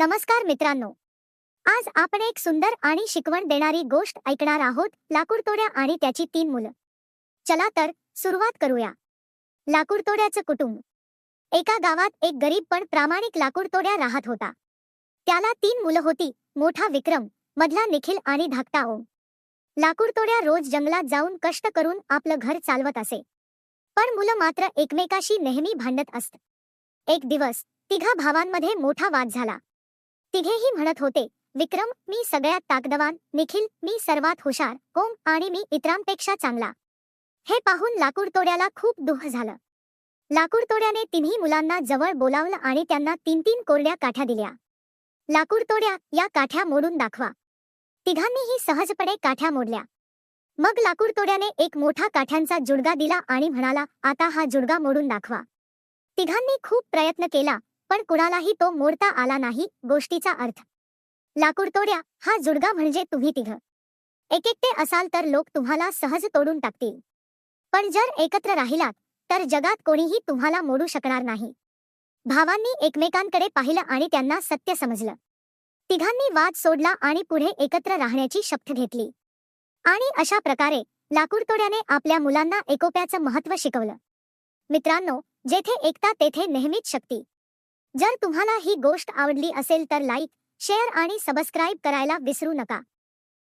नमस्कार मित्रांनो. आज आपण एक सुंदर आणि शिकवण देणारी गोष्ट ऐकणार आहोत लाकूडतोड्या आणि त्याची तीन मुलं. चला तर सुरुवात करूया. लाकूडतोड्याचं कुटुंब. एका गावात एक गरीब पण प्रामाणिक लाकूडतोड्या राहत होता. त्याला तीन मुलं होती मोठा विक्रम मधला निखिल आणि धाकटा ओम. लाकूडतोड्या रोज जंगलात जाऊन कष्ट करून आपलं घर चालवत असे. पण मुलं मात्र एकमेकाशी नेहमी भांडत असत. एक दिवस तिघा भावांमध्ये मोठा वाद झाला. तिघेही म्हणत होते विक्रम मी सगळ्यात ताकदवान निखिल मी सर्वात हुशार ओम आणि मी इतरांपेक्षा चांगला. हे पाहून लाकूडतोड्याला खूप दुःख झालं. लाकूडतोड्याने तिन्ही मुलांना जवळ बोलावलं आणि त्यांना तीन तीन कोरड्या काठ्या दिल्या. लाकूडतोड्या या काठ्या मोडून दाखवा. तिघांनीही सहजपणे काठ्या मोडल्या. मग लाकूडतोड्याने एक मोठा काठ्यांचा जुडगा दिला आणि म्हणाला आता हा जुडगा मोडून दाखवा. तिघांनी खूप प्रयत्न केला पण कुणालाही तो मोडता आला नाही गोष्टीचा अर्थ. लाकूडतोड्या हा जुडगा म्हणजे तुम्ही तिघ. एकेकटे असाल तर लोक तुम्हाला सहज तोडून टाकतील. पण जर एकत्र राहिलात तर जगात कोणीही तुम्हाला मोडू शकणार नाही. भावांनी एकमेकांकडे पाहिलं आणि त्यांना सत्य समजलं. तिघांनी वाद सोडला आणि पुढे एकत्र राहण्याची शपथ घेतली. आणि अशा प्रकारे लाकूडतोड्याने आपल्या मुलांना एकोप्याचं महत्त्व शिकवलं. मित्रांनो जेथे एकता तेथे नेहमीच शक्ती. जर तुम्हाला ही गोष्ट आवडली असेल तर लाईक शेअर आणि सबस्क्राईब करायला विसरू नका.